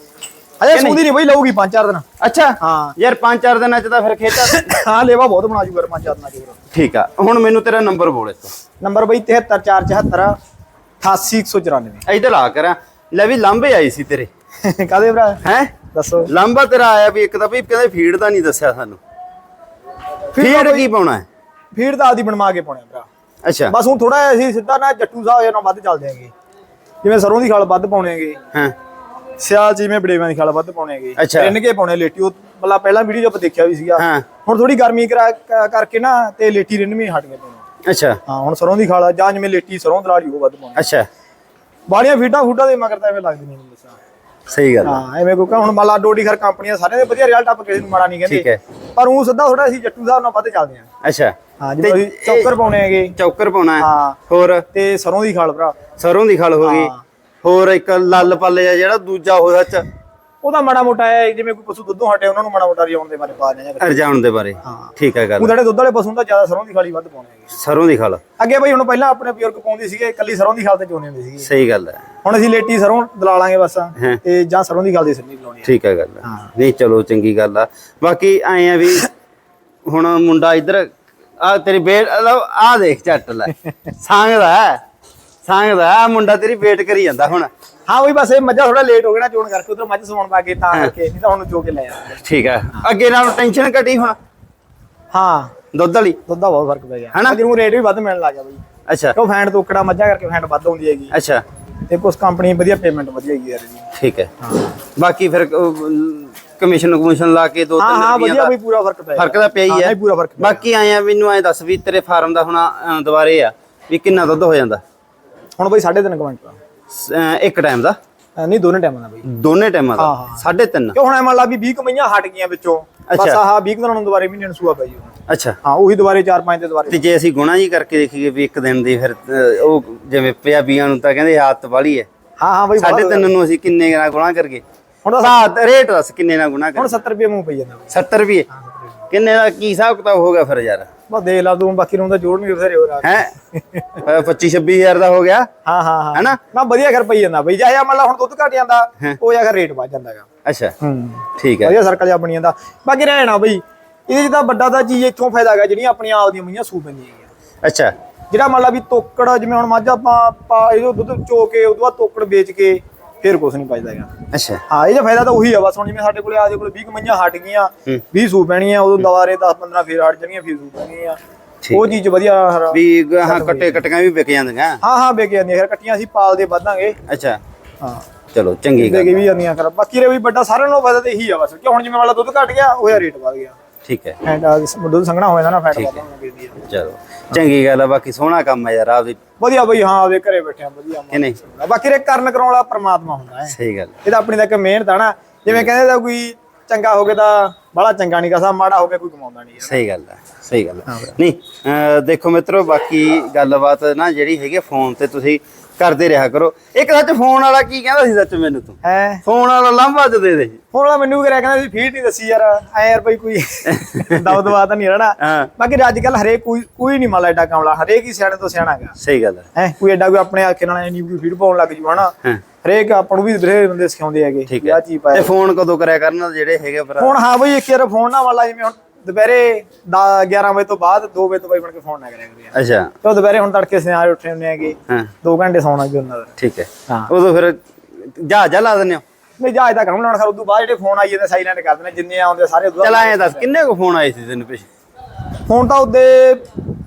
ਅਜੇ ਸੂਦੀ ਨਹੀਂ? ਬਈ ਲਊਗੀ 5-4 ਦਿਨ। ਅੱਛਾ। ਹਾਂ। ਯਾਰ 5-4 ਦਿਨਾਂ ਚ ਤਾਂ ਫਿਰ ਖੇਤਾ ਹਾਂ ਲੇਵਾ ਬਹੁਤ ਬਣਾ ਜੂਗਾ 5-4 ਦਿਨਾਂ ਚ ਠੀਕ ਆ। ਹੁਣ ਮੈਨੂੰ ਤੇਰਾ ਨੰਬਰ ਬੋਲ ਇੱਕ। ਨੰਬਰ ਬਈ 73474 88194 ਇਧਰ ਆ ਕਰਾਂ। ਲੈ ਵੀ ਲਾਂਬੇ ਆਈ ਸੀ ਤੇਰੇ। ਕਾਦੇ ਭਰਾ? ਹੈ? ਦੱਸੋ। ਲਾਂਬਾ ਤੇਰਾ ਆਇਆ ਵੀ ਇੱਕ ਤਾਂ ਵੀ ਕਹਿੰਦੇ ਫੀਡ ਦਾ ਨਹੀਂ ਦੱਸਿਆ ਸਾਨੂੰ। ਫੀਡ ਕੀ ਪਾਉਣਾ ਹੈ? ਫੀਡ ਤਾਂ ਆਦੀ ਬਣਵਾ ਕੇ ਪਾਉਣੇ ਭਰਾ। ਅੱਛਾ। ਬਸ ਹੁਣ ਥੋੜਾ ਅਸੀਂ ਸਿੱਧਾ ਨਾ ਜੱਟੂ ਸਾਹਿਬ ਨਾਲ ਵੱਧ ਚੱਲਦੇ ਆਂਗੇ ਜਿਵੇਂ ਸਰੋਂ ਦੀ ਖਲ ਵੱਧ ਪਾਉਣੇ ਆਂਗੇ ਹਾਂ। ਸਿਆਲ ਜਿਵੇਂ ਬੜੇਵਾਂ ਦੀ ਖਲ ਵੱਧ ਪਾਉਣੇ ਆਂਗੇ ਅੱਛਾ। ਰਿੰਨ ਕੇ ਪਾਉਣੇ ਲੇਟੀ ਉਹ ਮਤਲਬ ਪਹਿਲਾਂ ਵੀਡੀਓ ਆਪਾਂ ਦੇਖਿਆ ਵੀ ਸੀਗਾ। ਹਾਂ। ਹੁਣ ਥੋੜੀ ਗਰਮੀ ਕਰਾ ਕ- ਕਰਕੇ ਨਾ ਤੇ ਲੇਟੀ ਰਿੰਨ ਵੀ ਹਟ ਗਏ ਪਾਉਣੇ ਅੱਛਾ। ਹਾਂ ਹੁਣ ਸਰੋਂ ਦੀ ਖਲ ਜਾਂ ਜਿਵੇਂ ਲੇਟੀ ਸਰੋਂ ਦਲਾੜੀ ਉਹ ਵੱਧ ਪਾਉਣੇ। ਅੱਛਾ। ਬਾੜੀਆਂ ਫੀਡਾਂ ਫੂਡਾਂ ਦੇ ਮਗਰ ਤਾਂ ਐਵੇਂ ਲੱਗਦੀ ਨਹੀਂ ਮੈਨੂੰ ਦੱਸਾਂ ਸਹੀ ਗੱਲ ਆ। ਹਾਂ ਐਵੇਂ ਕੋਈ ਹੁਣ ਮਲਾ ਡੋਡੀ ਖਰ ਕੰਪਨੀਆਂ ਸਾਰਿਆਂ ਦੇ ਵਧੀਆ ਰਿਜ਼ਲਟ ਆਪਾਂ ਕਿਸੇ ਨੂੰ ਮਾੜਾ ਨਹੀਂ ਠੀਕ ਕਹਿੰਦੇ ਹੈ। ਪਰ ਉਹ ਸਿੱਧਾ ਥੋੜਾ ਅਸੀਂ ਜੱਟੂ ਸਾਹਿਬ ਨਾਲ ਵੱਧ ਚੱਲਦੇ ਆਂ ਅੱਛਾ। ਹਾਂ ਜਿਵੇਂ ਤੇ ਅਸੀਂ ਚੌਕਰ ਪਾਉਣੇ ਹੈਗੇ। ਚੌਕਰ ਪਾਉਣਾ ਹੈ। ਹਾਂ। ਹੋਰ? ਤੇ ਸਰੋਂ ਦੀ ਖਲ ਭਰਾ। ਸਰੋਂ ਦੀ ਖਲ ਹੋ ਗਈ। ਹਾਂ। ਹੋਰ ਇੱਕ ਲੱਲ ਪੱਲੇ ਆ ਜਿਹੜਾ ਦੂਜਾ ਉਹ ਸੱਚ। ਉਹਦਾ ਮਾੜਾ ਮੋਟਾ ਹੈ ਜਿਵੇਂ ਕੋਈ ਪਸ਼ੂ ਦੁੱਧੋਂ ਹਟੇ ਉਹਨਾਂ ਨੂੰ ਮਾੜਾ ਮੋਟਾ ਰਿਆਉਣ ਦੇ ਬਾਰੇ ਪਾ ਦਿਆਂ ਜਾਂ ਰਜਾਉਣ ਦੇ ਬਾਰੇ। ਹਾਂ। ਠੀਕ ਹੈ ਗੱਲ। ਉਹ ਜਿਹੜੇ ਦੁੱਧ ਵਾਲੇ ਪਸ਼ੂ ਤਾਂ ਜ਼ਿਆਦਾ ਸਰੋਂ ਦੀ ਖਾਲੀ ਵੱਧ ਪਾਉਣੇ ਹੈਗੇ। ਸਰੋਂ ਦੀ ਖਲ। ਅੱਗੇ ਬਈ ਹੁਣ ਪਹਿਲਾਂ ਆਪਣੇ ਬਜ਼ੁਰਗ ਪਾਉਂਦੇ ਸੀਗੇ ਇਕੱਲੀ ਸਰੋਂ ਦੀ ਖਾਲ ਤੇ ਚੋਣੇ ਹੁੰਦੇ ਸੀਗੇ। ਸਹੀ ਗੱਲ ਹੈ। ਹੁਣ ਅਸੀਂ ਲੇਟੀ ਸਰੋਂ ਦਲਾ ਲਾਂਗੇ ਬਸ। ਤੇ ਜਾਂ ਸਰੋਂ ਦੀ ਖਾਲ ਦੀ ਸੰਨੀ ਲਾਉਣੀ ਠੀਕ ਹੈ ਗੱਲ। ਨਹੀਂ ਚਲੋ ਚੰਗੀ ਗੱਲ ਆ। ਬਾਕੀ ਐ ਆ ਵੀ ਹੁਣ ਮੁੰਡਾ ਇੱਧਰ ਆ ਤੇਰੀ ਵੇਟ ਆ ਦੇਖ ਝੱਟ ਲੈ। ਸੰਗਦਾ ਸੰਗਦਾ ਮੁੰਡਾ ਤੇਰੀ ਵੇਟ ਕਰੀ ਜਾਂਦਾ ਹੁਣ। ਹਾਂ ਬਈ ਬਸ ਇਹ ਮੱਝਾਂ ਥੋੜਾ ਲੇਟ ਹੋ ਗਿਆ ਨਾ ਚੋਣ ਕਰਕੇ ਉਧਰ ਮੱਝ ਸਵਾਉਣ ਪਾ ਕੇ ਤਾਂ ਕਰਕੇ ਨਹੀਂ ਤਾਂ ਹੁਣ ਚੋ ਕੇ ਲੈ ਆਉਂਦੇ ਠੀਕ ਹੈ ਅੱਗੇ ਨਾਲ ਟੈਨਸ਼ਨ ਘਟੀ ਹੁਣ। ਹਾਂ। ਦੁੱਧ ਵਾਲੀ? ਦੁੱਧ ਦਾ ਬਹੁਤ ਫ਼ਰਕ ਪੈ ਗਿਆ। ਹਨਾ? ਜਿਹਨੂੰ ਰੇਟ ਵੀ ਵੱਧ ਮਿਲਣ ਲੱਗ ਗਿਆ ਬਈ। ਅੱਛਾ। ਕਿਉਂ ਫੈਂਟ ਤੋਕੜਾ ਮੱਝਾਂ ਕਰਕੇ ਫੈਂਟ ਵੱਧ ਆਉਂਦੀ ਹੈਗੀ। ਅੱਛਾ। ਤੇ ਕੁਝ ਕੰਪਨੀ ਵਧੀਆ ਪੇਮੈਂਟ ਵਧੀਆ ਹੈਗੀ ਯਾਰ ਜੀ ਠੀਕ ਹੈ। ਬਾਕੀ ਫਿਰ ਕਮਿਸ਼ਨ ਕਮਿਸ਼ਨ ਲਾ ਕੇ ਦੋ ਤਿੰਨ ਹਾਂ ਵਧੀਆ ਬਈ ਪੂਰਾ ਫ਼ਰਕ ਪੈ ਫ਼ਰਕ ਤਾਂ ਪਿਆ ਹੀ ਹਾਂ, ਪੂਰਾ ਫ਼ਰਕ ਪਿਆ ਬਾਕੀ ਆਏ ਆ ਮੈਨੂੰ ਐ ਦੱਸ ਵੀ ਤੇਰੇ ਫਾਰਮ ਦਾ ਹੁਣ ਦੁਬਾਰੇ ਆ ਵੀ ਕਿੰਨਾ ਦੁੱਧ ਹੋ ਜਾਂਦਾ। ਹੁਣ ਬਈ 3.5 ਕੁਇੰਟਲ ਸ- ਅ, ਇੱਕ ਟਾਈਮ ਦਾ? ਨਹੀਂ ਦੋਨੇ ਟਾਈਮਾਂ ਦਾ ਬਈ। ਦੋਨੇ ਟਾਈਮਾਂ ਹਾਂ, ਦਾ? ਹਾਂ। ਸਾਢੇ ਤਿੰਨ? ਕਿਉਂ ਹੁਣ ਐ ਮੰਨ ਲਾ ਵੀ 20 ਕਮਈਆਂ ਹਟ ਗਈਆਂ ਵਿੱਚੋਂ। ਬਸ ਅੱਛਾ। ਆਹ 20 ਦਿਨਾਂ ਨੂੰ ਦੁਬਾਰੇ ਮਹੀਨੇ ਨੂੰ ਸੂਆ ਪੈ ਜੀ ਹੁਣ। ਅੱਛਾ। ਹਾਂ ਉਹੀ ਦੁਬਾਰੇ 4-5 ਦੇ ਦੁਬਾਰੇ। ਤੇ ਜੇ ਅਸੀਂ ਗੁਣਾ ਜੀ ਕਰਕੇ ਦੇਖੀਏ ਵੀ ਇੱਕ ਦਿਨ ਦੀ ਫਿਰ ਉਹ ਜਿਵੇਂ ਪੰਜਾਬੀਆਂ ਨੂੰ ਤਾਂ ਕਹਿੰਦੇ ਆਦਤ ਵਾਲੀ ਹੈ। ਹਾਂ ਹਾਂ ਬਈ ਸਾਢੇ ਤਿੰਨ ਨੂੰ ਅਸੀਂ ਕਿੰਨੇ ਨਾਲ ਗੁਣਾ ਕਰਕੇ ਹੁਣ ਤਾਂ ਸਾਤ ਰੇਟ ਦੱਸ ਕਿੰਨੇ ਨਾਲ ਗੁਣਾ ਹੁਣ ਕਰ 70 ਰੁਪਏ ਮੂੰਹ ਪਈ ਜਾਂਦਾ ਬਈ। 70 ਰੁਪਏ? ਕਿੰਨੇ ਦਾ ਕੀ ਹਿਸਾਬ ਕਿਤਾਬ ਹੋ ਗਿਆ ਫਿਰ ਯਾਰ? ਬਸ ਦੇਖ ਲਾ ਤੂੰ ਬਾਕੀ ਨੂੰ ਤਾਂ ਜੋੜਨਗੇ ਬਥੇਰੇ ਹੋਰ ਆ ਹੈ? 25 26000 ਦਾ ਹੋ ਗਿਆ? ਹਾਂ ਹਾਂ ਹਾਂ। ਹੈਨਾ? ਨਾ ਵਧੀਆ ਘਰ ਪਈ ਜਾਂਦਾ ਬਈ ਜਾਇਆ ਮੰਨ ਲਾ ਹੁਣ ਦੁੱਧ ਘਟ ਜਾਂਦਾ ਉਹ ਜਾ ਕੇ ਰੇਟ ਵੱਧ ਜਾਂਦਾ ਅੱਛਾ। ਹੂੰ। ਠੀਕ ਹੈ। ਵਧੀਆ ਸਰਕਲ ਜਾ ਬਣੀ ਜਾਂਦਾ। ਬਾਕੀ ਰਹਿਣਾ ਬਈ ਇਹਦੇ ਤਾਂ ਵੱਡਾ ਤਾਂ ਚੀਜ਼ ਇੱਥੋਂ ਫਾਇਦਾ ਹੈਗਾ ਜਿਹੜੀਆਂ ਆਪਣੀਆਂ ਆਪਦੀਆਂ ਮਈਆਂ ਸੂ ਪੈਂਦੀਆਂ ਹੈਗੀਆਂ। ਅੱਛਾ। ਜਿਹੜਾ ਮੰਨ ਲਾ ਵੀ ਤੋਕੜ ਜਿਵੇਂ ਹੁਣ ਮੱਝ ਆਪਾਂ ਪਾ ਇਹਦੋਂ ਦੁੱਧ ਚੋ ਕੇ ਉਦੋਂ ਬਾਅਦ ਤੋਕੜ ਵੇਚ ਕੇ ਫਿਰ ਕੁਝ ਨਹੀਂ ਬਚਦਾ ਹੈਗਾ। ਅੱਛਾ। ਹਾਂ ਇਹਦਾ ਫਾਇਦਾ ਤਾਂ ਉਹੀ ਆ ਬਸ ਹੁਣ ਜਿਵੇਂ ਸਾਡੇ ਕੋਲੇ ਆਦੇ ਕੋਲੇ 20 ਕਮਈਆਂ ਹਟ ਗਈਆਂ 20 ਸੂ ਪੈਣੀਆਂ ਉਦੋਂ ਦੁਬਾਰੇ 10 15 ਫਿਰ ਹਟ ਜਾਣੀਆਂ ਫਿਰ ਸੂ ਪੈਣੀਆਂ ਉਹ ਚੀਜ਼ ਵਧੀਆ ਵੀ ਹਾਂ ਕੱਟੇ ਕਟੀਆਂ ਵੀ ਵਿਕ ਜਾਂਦੀਆਂ। ਹਾਂ ਹਾਂ ਵੇਚ ਜਾਂਦੀਆਂ ਫਿਰ ਕੱਟੀਆਂ ਅਸੀਂ ਪਾਲਦੇ ਵਧਾਂਗੇ। ਅੱਛਾ। ਹਾਂ। ਚਲੋ ਚੰਗੀ ਗੱਲ ਵੀ ਜਾਂਦੀਆਂ ਕਰ ਬਾਕੀ ਰੇ ਵੀ ਵੱਡਾ ਸਾਰਿਆਂ ਨਾਲੋਂ ਫਾਇਦਾ ਤਾਂ ਇਹੀ ਆ ਬਸ ਕਿ ਹੁਣ ਜਿਵੇਂ ਵਾਲਾ ਦੁੱਧ ਘਟ ਗਿਆ ਉਹ ਯਾ ਰੇਟ ਵਧ ਗਿਆ। ਠੀਕ ਹੈ। ਐਂਡ ਦੁੱਧ ਸੰਘਣਾ ਹੋ ਜਾਂਦਾ ਨਾ ਫੈਟ ਆ। ਚਲੋ। ਚੰਗੀ ਗੱਲ ਆ ਬਾਕੀ ਸੋਹਣਾ ਕੰਮ ਹੈ ਯਾਰ ਆਪਦੀ ਵਧੀਆ ਬਈ ਹਾਂ ਉਹਦੇ ਘਰੇ ਬੈਠੇ ਆ ਵਧੀਆ ਕਿ ਨਹੀਂ? ਬਾਕੀ ਰੇ ਕਰਨ ਕਰਾਉਣ ਵਾਲਾ ਪ੍ਰਮਾਤਮਾ ਹੁੰਦਾ ਹੈ। ਸਹੀ ਗੱਲ। ਇਹ ਤਾਂ ਆਪਣੀ ਤਾਂ ਇੱਕ ਮਿਹਨਤ ਆ ਨਾ ਜਿਵੇਂ ਕਹਿੰਦੇ ਤਾਂ ਕੋਈ ਚੰਗਾ ਹੋ ਗਿਆ ਤਾਂ ਬੜਾ ਚੰਗਾ ਨਹੀਂ ਕਸਾ ਮਾੜਾ ਹੋ ਗਿਆ ਕੋਈ ਕਮਾਉਂਦਾ ਨਹੀਂ ਸਹੀ ਗੱਲ ਹੈ ਸਹੀ ਗੱਲ ਹੈ। ਨਹੀਂ ਦੇਖੋ ਮਿੱਤਰੋ ਬਾਕੀ ਗੱਲਬਾਤ ਨਾ ਜਿਹੜੀ ਹੈਗੀ ਫੋਨ ਤੇ ਤੁਸੀਂ ਕਰਦੇ ਰਿਹਾ ਕਰੋ। ਇੱਕ ਸੱਚ ਫੋਨ ਵਾਲਾ ਕੀ ਕਹਿੰਦਾ ਸੀ ਸੱਚ ਮੈਨੂੰ ਤੂੰ? ਹੈ? ਫੋਨ ਵਾਲਾ ਲੰਬਾ ਚ ਦੇ ਦੇ। ਹੁਣ ਵਾਲਾ ਮੈਨੂੰ ਕਰਿਆ ਕਹਿੰਦਾ ਵੀ ਫੀਟ ਨਹੀਂ ਦੱਸੀ ਯਾਰ। ਐ ਯਾਰ ਬਈ ਕੋਈ ਦਬ ਦਬਾ ਤਾਂ ਨਹੀਂ ਰਹਿਣਾ। ਹਾਂ। ਬਾਕੀ ਅੱਜ ਕੱਲ ਹਰੇਕ ਕੋਈ ਕੋਈ ਨਹੀਂ ਮਾਲਾ ਐਡਾ ਕਮਲਾ। ਹਰੇਕ ਹੀ ਸਿਆਣੇ ਤੋਂ ਸਿਆਣਾ ਗਾ। ਸਹੀ ਗੱਲ ਹੈ। ਹੈ? ਕੋਈ ਐਡਾ ਕੋਈ ਆਪਣੇ ਆਖੇ ਨਾਲ ਨਹੀਂ ਕੋਈ ਫੀਡ ਪਾਉਣ ਲੱਗ ਜੂ ਹਨਾ? ਹਰੇਕ ਆਪਾਂ ਨੂੰ ਵੀ ਬਥੇਰੇ ਬੰਦੇ ਸਿਖਾਉਂਦੇ ਹੈਗੇ ਆਹ ਚੀਜ਼ ਤੇ ਪਾਇਆ ਫੋਨ ਕਦੋਂ ਕਰਿਆ ਕਰਨ ਜਿਹੜੇ ਹੈਗੇ ਭਰਾ? ਹੁਣ ਹਾਂ ਬਈ ਯਾਰ ਫੋਨ ਨਾ ਵਾਲਾ ਜਿਵੇਂ ਹੁਣ ਦੁਪਹਿਰੇ 11 ਵਜੇ ਤੋਂ ਬਾਅਦ 2 ਵਜੇ ਤੋਂ ਬਾਈ ਬਣ ਕੇ ਫੋਨ ਨਾ ਕਰਿਆ ਕਰਿਆ ਅੱਛਾ। ਤੇ ਉਹ ਦੁਪਹਿਰੇ ਹੁਣ ਤੜਕੇ ਸਿਆਰੇ ਉੱਠੇ ਹੁੰਦੇ ਹੈਗੇ। ਹਾਂ। 2 ਘੰਟੇ ਸੌਣਾ ਵੀ ਉਹਨਾਂ ਦਾ। ਠੀਕ ਹੈ। ਹਾਂ। ਉਦੋਂ ਫਿਰ ਜਹਾਜ਼ਾ ਲਾ ਦਿੰਦੇ ਹੋ? ਨਹੀਂ ਜਹਾਜ਼ ਦਾ ਕੰਮ ਲਾਉਣਾ ਖਰ ਉਦੋਂ ਬਾਅਦ ਜਿਹੜੇ ਫੋਨ ਆਈ ਜਾਂਦੇ ਸਾਈਲੈਂਟ ਕਰ ਦਿੰਦੇ ਜਿੰਨੇ ਆਉਂਦੇ ਸਾਰੇ ਉਦੋਂ ਚਲ ਐਂ ਦੱਸ ਕਿੰਨੇ ਕੋ ਫੋਨ ਆਏ ਸੀ ਤੈਨੂੰ ਪਿੱਛੇ? ਫੋਨ ਤਾਂ ਉਹਦੇ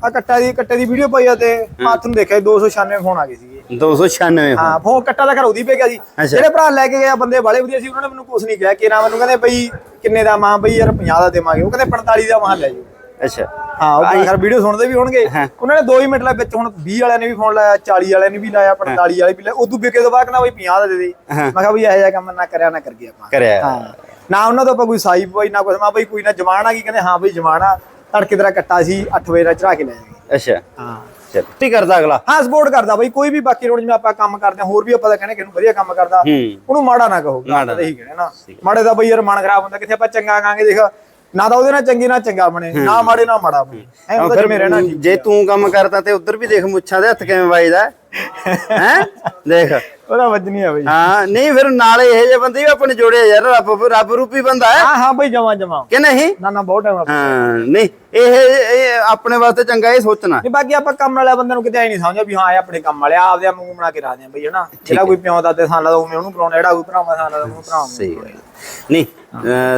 ਆ ਕੱਟਾ ਦੀ ਕੱਟੇ ਦੀ ਵੀਡੀਓ ਪਾਈ ਆ ਤੇ ਹੱਥ ਨੂੰ ਦੇਖਿਆ 296 ਫੋਨ ਆ ਗਏ ਸੀਗੇ। 296 ਫੋਨ ਹਾਂ ਫੋਨ ਕੱਟਾ ਦਾ ਘਰ ਉਹਦੀ ਪੈ ਗਿਆ ਸੀ ਅੱਛਾ। ਜਿਹੜੇ ਭਰਾ ਲੈ ਕੇ ਗਿਆ ਬੰਦੇ ਬਾਲੇ ਵਧੀਆ ਸੀ ਉਹਨਾਂ ਨੇ ਮੈਨੂੰ ਕੁਝ ਨਹੀਂ ਕਿਹਾ। ਕਿ ਨਾ ਮੈਨੂੰ ਕਹਿੰਦੇ ਬਈ ਕਿੰਨੇ ਦਾ? ਮਾਂ ਬਈ ਯਾਰ 50 ਦਾ ਦੇਵਾਂਗੇ। ਉਹ ਕਹਿੰਦੇ 45 ਦਾ ਮਾਂ ਲੈ ਜਾਓ। ਅੱਛਾ। ਹਾਂ ਉਹ ਘਰ ਵੀਡੀਓ ਸੁਣਦੇ ਵੀ ਹੋਣਗੇ। ਉਹਨਾਂ ਨੇ 2 ਹੀ ਮਿੰਟ ਲਾ ਵਿੱਚ ਹੁਣ 20 ਵਾਲਿਆਂ ਨੇ ਵੀ ਫੋਨ ਲਾਇਆ 40 ਵਾਲਿਆਂ ਨੇ ਵੀ ਲਾਇਆ 45 ਵਾਲੇ ਵੀ ਲਾਇਆ ਉਦੋਂ ਵਿਕੇ ਤੋਂ ਬਾਅਦ ਕਹਿੰਦਾ ਬਈ 50 ਦਾ ਦੇ ਦੇ। ਮੈਂ ਕਿਹਾ ਬਈ ਇਹੋ ਜਿਹਾ ਕੰਮ ਨਾ ਕਰਿਆ ਨਾ ਕਰਗੇ ਆਪਾਂ। ਕਰਿਆ। ਹਾਂ। ਨਾ ਉਹਨਾਂ ਤੋਂ ਆਪਾਂ ਕੋਈ ਸਾਈ ਪਵਾਈ ਨਾ ਕੁਛ। ਮੈਂ ਬਈ ਕੋਈ ਨਾ ਜਮਾਣਾ ਕੀ ਕਹਿੰਦੇ? ਹਾਂ ਬਈ ਜਮਾਣਾ ਤੜਕੇ ਤੇਰਾ ਕੱਟਾ ਸੀ 8 ਵਜੇ ਦਾ ਚੜਾ ਕੇ ਲੈ ਜਾਗੇ ਅੱਛਾ। ਹਾਂ। ਚਲ। ਕੀ ਕਰਦਾ ਅਗਲਾ। ਹਾਂ ਸਪੋਰਟ ਕਰਦਾ ਬਈ ਕੋਈ ਵੀ ਬਾਕੀ ਰੋਡ ਜਿਵੇਂ ਆਪਾਂ ਕੰਮ ਕਰਦੇ ਹਾਂ ਹੋਰ ਵੀ ਆਪਾਂ ਤਾਂ ਕਹਿੰਦੇ ਕਿ ਇਹਨੂੰ ਵਧੀਆ ਕੰਮ ਕਰਦਾ ਉਹਨੂੰ ਮਾੜਾ ਨਾ ਕਹੋ ਤਾਂ ਇਹੀ ਕਹਿਣਾ ਨਾ। ਮਾੜੇ ਦਾ ਬਈ ਯਾਰ ਮਨ ਖਰਾਬ ਹੁੰਦਾ ਕਿਥੇ ਆਪਾਂ ਚੰਗਾ ਕਹਾਂਗੇ ਦੇਖ। ਨਾ ਤਾਂ ਉਹਦੇ ਨਾਲ ਚੰਗੀ ਨਾ ਚੰਗਾ ਬਣੇ ਨਾ ਮਾੜੇ ਨਾ ਮਾੜਾ ਬਣੇ। ਐਂ ਉਹਦਾ ਜਿਵੇਂ ਰਹਿਣਾ ਜੇ ਤੂੰ ਕੰਮ ਕਰਦਾ ਤੇ ਉਧਰ ਵੀ ਦੇਖ ਮੁੱਛਾਂ ਦੇ ਹੱਥ ਕਿਵੇਂ ਵੱਜਦਾ। ਹੈ? ਦੇਖ। ਉਹਦਾ ਵੱਜਣੀ ਆ ਬਈ। ਹਾਂ ਨਹੀਂ ਫਿਰ ਨਾਲੇ ਇਹ ਜਿਹੇ ਬੰਦੇ ਵੀ ਆਪਣੇ ਜੋੜੇ ਯਾਰ ਰੱਬ ਰੱਬ ਰੂਪੀ ਬੰਦਾ ਹੈ। ਹਾਂ ਹਾਂ ਬਈ ਜਮਾ ਜਮਾ। ਕਿ ਨਹੀਂ? ਨਾ ਨਾ ਬਹੁਤ ਟਾਈਮ ਹਾਂ ਨਹੀਂ। ਇਹ ਆਪਣੇ ਵਾਸਤੇ ਚੰਗਾ ਇਹ ਸੋਚਣਾ। ਨਹੀਂ ਬਾਕੀ ਆਪਾਂ ਕੰਮ ਵਾਲੇ ਬੰਦੇ ਨੂੰ ਕਿਤੇ ਐ ਨਹੀਂ ਸਮਝਿਆ ਵੀ ਹਾਂ ਇਹ ਆਪਣੇ ਕੰਮ ਵਾਲੇ ਆ, ਆਪਦੇ ਆਪ ਨੂੰ ਬਣਾ ਕੇ ਰੱਖਦੇ ਆ ਬਈ ਹਨਾ? ਜਿਹੜਾ ਕੋਈ ਪਿਓ ਦਾ ਤੇ ਸਾਲਾ ਦਾ ਉਹਨੂੰ ਬਣਾਉਣਾ ਜਿਹੜਾ ਕੋਈ ਭਰਾਵਾ ਸਾਲਾ ਦਾ ਉਹਨੂੰ ਭਰਾਵਾ ਸਹੀ ਗੱਲ। ਨਹੀਂ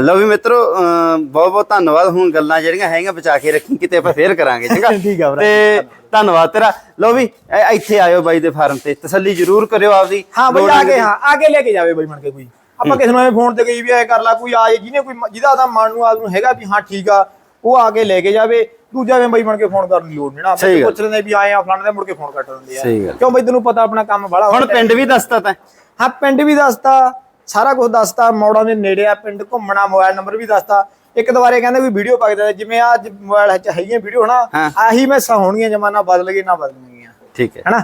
ਲਓ ਵੀ ਮਿੱਤਰੋ ਬਹੁਤ ਬਹੁਤ ਧੰਨਵਾਦ। ਹੁਣ ਗੱਲਾਂ ਜਿਹੜੀਆਂ ਹੈਗੀਆਂ ਬਚਾ ਕੇ ਰੱਖੀ ਕਿਤੇ ਆਪਾਂ ਫੇਰ ਕਰਾਂਗੇ ਚੰਗਾ? ਠੀਕ ਆ ਭਰਾ। ਤੇ ਧੰਨਵਾਦ ਤੇਰਾ। ਲਓ ਵੀ ਇੱਥੇ ਆਇਓ ਬਾਈ ਦੇ ਫਾਰਮ ਤੇ। ਤਸੱਲੀ ਜ਼ਰੂਰ ਕਰਿਓ ਆਪਦੀ। ਹਾਂ ਬਈ ਆ ਕੇ ਹਾਂ ਆਗੇ ਲੈ ਕੇ ਜਾਵੇ ਬਈ ਮਣ ਕੇ ਕੋਈ। ਆਪਾਂ ਕਿਸੇ ਨੂੰ ਐਵੇਂ ਫੋਨ ਤੇ ਕਹੀ ਵੀ ਐ ਕਰ ਲਾ ਕੋਈ ਆ ਜੇ ਜਿਹਨੇ ਕੋਈ ਜਿਹਦਾ ਤਾਂ ਮਨ ਨੂੰ ਆਪ ਨੂੰ ਹੈਗਾ ਵੀ ਹਾਂ ਠੀਕ ਆ ਉਹ ਆ ਕੇ ਲੈ ਕੇ ਜਾਵੇ ਦੂਜਾ ਬਈ ਮਣ ਕੇ ਫੋਨ ਕਰਨ ਦੀ ਲੋੜ ਨਹੀਂ ਨਾ। ਆਪਾਂ। ਪੁੱਛ ਲੈਂਦੇ ਵੀ ਆਏ ਆ ਫਲਾਣੇ ਦੇ ਮੁੜ ਕੇ ਫੋਨ ਕੱਟ ਦਿੰਦੇ ਆ। ਕਿਉਂ ਬਈ ਤੈਨੂੰ ਪਤਾ ਆਪਣਾ ਕੰਮ ਬੜਾ ਹੁਣ ਪਿੰਡ ਵੀ ਦੱਸਤਾ ਤੈਂ। ਹਾਂ ਪਿੰਡ ਵੀ ਦੱਸਤਾ ਸਾਰਾ ਕੁਝ ਦੱਸਤਾ ਮੌੜਾਂ ਦੇ ਨੇੜੇ ਆ ਪਿੰਡ ਘੁੰਮਣਾ ਮੋਬਾਈਲ ਨੰਬਰ ਵੀ ਦੱਸਤਾ। ਇੱਕ ਦੁਬਾਰੇ ਕਹਿੰਦੇ ਵੀ ਵੀਡੀਓ ਪਾ ਕੇ ਦੇ ਜਿਵੇਂ ਆ ਮੋਬਾਈਲ ਚ ਹੈਗੀਆਂ ਵੀਡੀਓ ਹਨਾ। ਆਹੀ ਮੈਸਾਂ ਹੋਣਗੀਆਂ ਜਮਾਨਾ ਬਦਲ ਗਈ ਨਾ ਬਦਲਣਗੀਆਂ। ਠੀਕ ਹੈ। ਹਨਾ?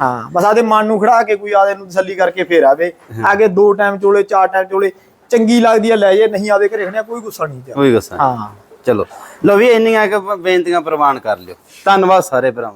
ਹਾਂ। ਬਸ ਆਦੇ ਮਨ ਨੂੰ ਖੜਾ ਕੇ ਕੋਈ ਆਦੇ ਨੂੰ ਤਸੱਲੀ ਕਰਕੇ ਫੇਰ ਆਵੇ। ਆਗੇ ਦੋ ਟਾਈਮ ਚੋਲੇ ਚਾਰ ਟਾਈਮ ਚੋਲੇ ਚੰਗੀ ਲੱਗਦੀ ਆ ਲੈ ਜੇ ਨਹੀਂ ਆਵੇ ਘਰੇ ਖੜਿਆ ਕੋਈ ਗੁੱਸਾ ਨਹੀਂ ਕੋਈ ਗੁੱਸਾ। ਹਾਂ। ਚਲੋ। ਲੋ ਵੀ ਇੰਨੀਆਂ ਕਿ ਬੇਨਤੀਆਂ ਪ੍ਰਵਾਨ ਕਰ ਲਿਓ। ਧੰਨਵਾਦ ਸਾਰੇ ਭਰਾਵਾਂ।